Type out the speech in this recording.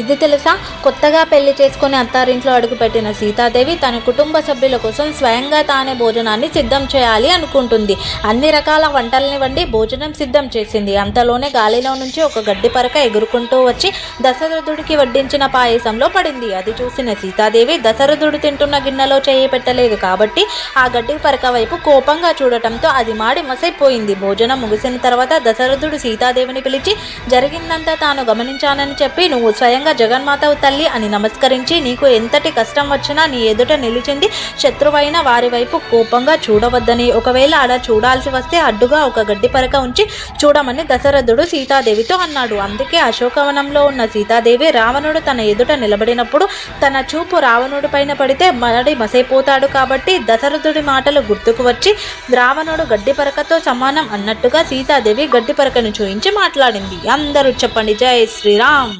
ఇది తెలుసా? కొత్తగా పెళ్ళి చేసుకుని అత్తారింట్లో అడుగుపెట్టిన సీతాదేవి తన కుటుంబ సభ్యుల కోసం స్వయంగా తానే భోజనాన్ని సిద్ధం చేయాలి అనుకుంటుంది. అన్ని రకాల వంటల్ని వండి భోజనం సిద్ధం చేసింది. అంతలోనే గాలిలో నుంచి ఒక గడ్డి పరక ఎగురుకుంటూ వచ్చి దశరథుడికి వడ్డించిన పాయసంలో పడింది. అది చూసిన సీతాదేవి దశరథుడు తింటున్న గిన్నెలో చేయి పెట్టలేదు కాబట్టి ఆ గడ్డి పరక వైపు కోపంగా చూడటంతో అది మాడి మసైపోయింది. భోజనం ముగిసిన తర్వాత దశరథుడు సీతాదేవిని పిలిచి జరిగిందంతా తాను గమనించానని చెప్పి నువ్వు స్వయం స్వయంగా జగన్మాతవు తల్లి అని నమస్కరించి నీకు ఎంతటి కష్టం వచ్చినా నీ ఎదుట నిలిచింది శత్రువైన వారి వైపు కోపంగా చూడవద్దని. ఒకవేళ అలా చూడాల్సి వస్తే అడ్డుగా ఒక గడ్డి పరక ఉంచి చూడమని దశరథుడు సీతాదేవితో అన్నాడు. అందుకే అశోకవనంలో ఉన్న సీతాదేవి రావణుడు తన ఎదుట నిలబడినప్పుడు తన చూపు రావణుడి పైన పడితే మరడి మసైపోతాడు కాబట్టి దశరథుడి మాటలు గుర్తుకు వచ్చి రావణుడు గడ్డి పరకతో సమానం అన్నట్టుగా సీతాదేవి గడ్డి పరకను చూయించి మాట్లాడింది. అందరూ చెప్పండి. జై శ్రీరామ్.